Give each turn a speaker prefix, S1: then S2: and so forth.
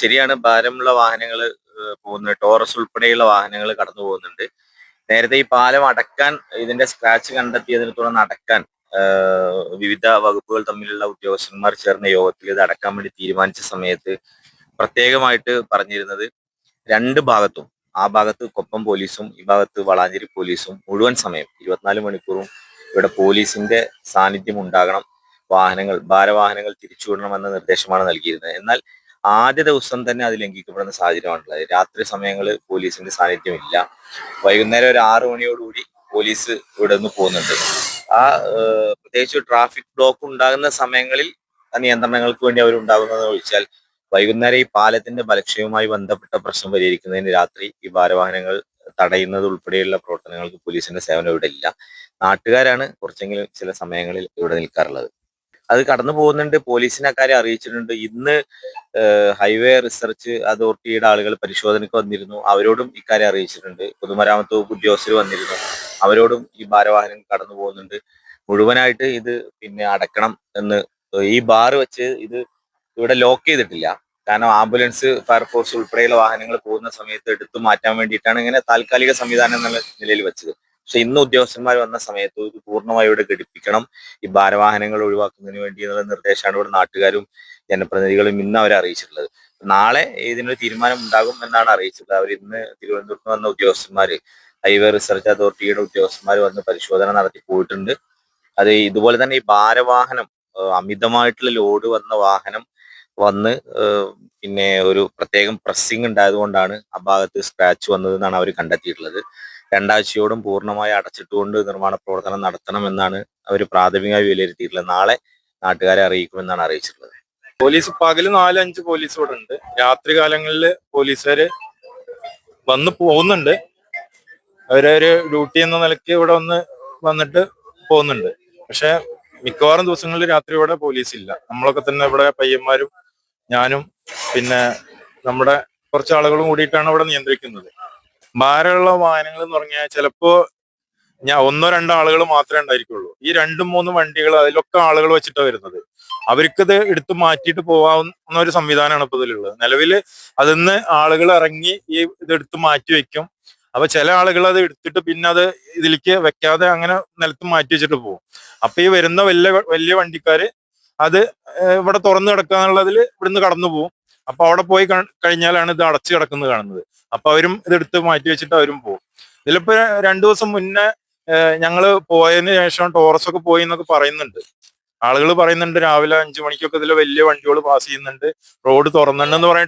S1: ശരിയാണ് ഭാരമുള്ള വാഹനങ്ങൾ പോകുന്നുണ്ട് ടോറസ് ഉൾപ്പെടെയുള്ള വാഹനങ്ങൾ കടന്നു പോകുന്നുണ്ട്. നേരത്തെ ഈ പാലം അടക്കാൻ ഇതിന്റെ സ്ക്രാച്ച് കണ്ടെത്തിയതിനെ തുടർന്ന് അടക്കാൻ വിവിധ വകുപ്പുകൾ തമ്മിലുള്ള ഉദ്യോഗസ്ഥന്മാർ ചേർന്ന യോഗത്തിൽ ഇത് അടക്കാൻ വേണ്ടി തീരുമാനിച്ച സമയത്ത് പ്രത്യേകമായിട്ട് പറഞ്ഞിരുന്നത് രണ്ട് ഭാഗത്തും ആ ഭാഗത്ത് കൊപ്പം പോലീസും ഈ ഭാഗത്ത് വളാഞ്ചേരി പോലീസും മുഴുവൻ സമയം ഇരുപത്തിനാല് മണിക്കൂറും ഇവിടെ പോലീസിന്റെ സാന്നിധ്യം ഉണ്ടാകണം. വാഹനങ്ങൾ ഭാരവാഹനങ്ങൾ തിരിച്ചുവിടണം എന്ന നിർദ്ദേശമാണ് നൽകിയിരുന്നത്. എന്നാൽ ആദ്യ ദിവസം തന്നെ അത് ലംഘിക്കപ്പെടുന്ന സാഹചര്യമാണുള്ളത്. രാത്രി സമയങ്ങളിൽ പോലീസിന്റെ സാന്നിധ്യം ഇല്ല വൈകുന്നേരം ഒരു ആറു മണിയോടുകൂടി പോലീസ് ഇവിടെ നിന്ന് പോകുന്നുണ്ട്. ആ പ്രത്യേകിച്ച് ട്രാഫിക് ബ്ലോക്ക് ഉണ്ടാകുന്ന സമയങ്ങളിൽ ആ നിയന്ത്രണങ്ങൾക്ക് വേണ്ടി അവർ ഉണ്ടാകുന്നതെന്ന് ഒഴിച്ചാൽ വൈകുന്നേരം ഈ പാലത്തിന്റെ ബലക്ഷയവുമായി ബന്ധപ്പെട്ട പ്രശ്നം പരിഹരിക്കുന്നതിന് രാത്രി ഈ ഭാരവാഹനങ്ങൾ തടയുന്നത് ഉൾപ്പെടെയുള്ള പ്രവർത്തനങ്ങൾക്ക് പോലീസിന്റെ സേവനം ഇവിടെ ഇല്ല. നാട്ടുകാരാണ് കുറച്ചെങ്കിലും ചില സമയങ്ങളിൽ ഇവിടെ നിൽക്കാറുള്ളത്. അത് കടന്നു പോകുന്നുണ്ട്. പോലീസിനെ കാര്യം അറിയിച്ചിട്ടുണ്ട്. ഇന്ന് ഹൈവേ റിസർച്ച് അതോറിറ്റിയുടെ ആളുകൾ പരിശോധനയ്ക്ക് വന്നിരുന്നു. അവരോടും ഇക്കാര്യം അറിയിച്ചിട്ടുണ്ട്. പൊതുമരാമത്ത് വകുപ്പ് ഉദ്യോഗസ്ഥർ വന്നിരുന്നു. അവരോടും ഈ ഭാരവാഹനം കടന്നു പോകുന്നുണ്ട്. മുഴുവനായിട്ട് ഇത് പിന്നെ അടക്കണം എന്ന് ഈ ബാർ വെച്ച് ഇത് ഇവിടെ ലോക്ക് ചെയ്തിട്ടില്ല. കാരണം ആംബുലൻസ് ഫയർഫോഴ്സ് ഉൾപ്പെടെയുള്ള വാഹനങ്ങൾ പോകുന്ന സമയത്ത് എടുത്തു മാറ്റാൻ വേണ്ടിയിട്ടാണ് ഇങ്ങനെ താൽക്കാലിക സംവിധാനം എന്നുള്ള നിലയിൽ വെച്ചത്. പക്ഷെ ഇന്ന് ഉദ്യോഗസ്ഥന്മാർ വന്ന സമയത്ത് ഇത് പൂർണമായി ഇവിടെ ഘടിപ്പിക്കണം. ഈ ഭാരവാഹനങ്ങൾ ഒഴിവാക്കുന്നതിന് വേണ്ടി എന്നുള്ള നിർദ്ദേശമാണ് ഇവിടെ നാട്ടുകാരും ജനപ്രതിനിധികളും ഇന്ന് അവരെ അറിയിച്ചിട്ടുള്ളത്. നാളെ ഇതിനൊരു തീരുമാനം ഉണ്ടാകും എന്നാണ് അറിയിച്ചിട്ടുള്ളത്. അവർ ഇന്ന് തിരുവനന്തപുരത്ത് വന്ന ഉദ്യോഗസ്ഥന്മാർ ഹൈവേ റിസർച്ച് അതോറിറ്റിയുടെ ഉദ്യോഗസ്ഥന്മാർ വന്ന് പരിശോധന നടത്തി പോയിട്ടുണ്ട്. അത് ഇതുപോലെ തന്നെ ഈ ഭാരവാഹനം അമിതമായിട്ടുള്ള ലോഡ് വന്ന വാഹനം വന്ന് പിന്നെ ഒരു പ്രത്യേകം പ്രസ്സിംഗ് ഉണ്ടായതുകൊണ്ടാണ് ആ ഭാഗത്ത് സ്ക്രാച്ച് വന്നത് എന്നാണ് അവർ കണ്ടെത്തിയിട്ടുള്ളത്. രണ്ടാഴ്ചയോടും പൂർണമായി അടച്ചിട്ടുകൊണ്ട് നിർമ്മാണ പ്രവർത്തനം നടത്തണമെന്നാണ് അവർ പ്രാഥമികമായി വിലയിരുത്തിയിട്ടുള്ളത്. നാളെ നാട്ടുകാരെ അറിയിക്കുമെന്നാണ് അറിയിച്ചിട്ടുള്ളത്.
S2: പോലീസ് പകൽ നാലഞ്ച് പോലീസ് ഇവിടെ ഉണ്ട്. രാത്രി കാലങ്ങളിൽ പോലീസുകാര് വന്ന് പോകുന്നുണ്ട്. അവരൊരു ഡ്യൂട്ടി എന്ന നിലയ്ക്ക് ഇവിടെ വന്ന് വന്നിട്ട് പോകുന്നുണ്ട്. പക്ഷെ മിക്കവാറും ദിവസങ്ങളിൽ രാത്രി ഇവിടെ പോലീസ് ഇല്ല. നമ്മളൊക്കെ തന്നെ ഇവിടെ പയ്യന്മാരും ഞാനും പിന്നെ നമ്മുടെ കുറച്ച് ആളുകളും കൂടിയിട്ടാണ് ഇവിടെ നിയന്ത്രിക്കുന്നത്. ഭാരമുള്ള വാഹനങ്ങൾ എന്ന് പറഞ്ഞാൽ ചിലപ്പോ ഞാൻ ഒന്നോ രണ്ടോ ആളുകൾ മാത്രമേ ഉണ്ടായിരിക്കുള്ളൂ. ഈ രണ്ടും മൂന്നും വണ്ടികൾ അതിലൊക്കെ ആളുകൾ വെച്ചിട്ടാണ് വരുന്നത്. അവർക്കത് എടുത്തു മാറ്റിയിട്ട് പോവാവുന്ന ഒരു സംവിധാനമാണ് ഇപ്പൊ ഇതിലുള്ളത്. നിലവിൽ അതിന്ന് ആളുകൾ ഇറങ്ങി ഈ ഇത് എടുത്ത് മാറ്റി വെക്കും. അപ്പൊ ചില ആളുകൾ അത് എടുത്തിട്ട് പിന്നെ അത് ഇതിലേക്ക് വെക്കാതെ അങ്ങനെ നിലത്ത് മാറ്റി വെച്ചിട്ട് പോകും അപ്പൊ ഈ വരുന്ന വലിയ വലിയ വണ്ടിക്കാര് അത് ഇവിടെ തുറന്നു കിടക്കാന്നുള്ളതിൽ ഇവിടുന്ന് കടന്നു പോകും അപ്പൊ അവിടെ പോയി കഴിഞ്ഞാലാണ് ഇത് അടച്ചു കിടക്കുന്നത് കാണുന്നത്. അപ്പൊ അവരും ഇതെടുത്ത് മാറ്റി വെച്ചിട്ട് അവരും പോകും ഇതിലിപ്പോ രണ്ടു ദിവസം മുന്നേ ഞങ്ങൾ പോയതിന് ശേഷം ടോറസ് ഒക്കെ പോയി എന്നൊക്കെ പറയുന്നുണ്ട്. ആളുകൾ പറയുന്നുണ്ട് രാവിലെ അഞ്ചു മണിക്കൊക്കെ ഇതിൽ വലിയ വണ്ടികൾ പാസ് ചെയ്യുന്നുണ്ട്. റോഡ് തുറന്നിട്ടുണ്ടെന്ന് പറഞ്ഞിട്ട്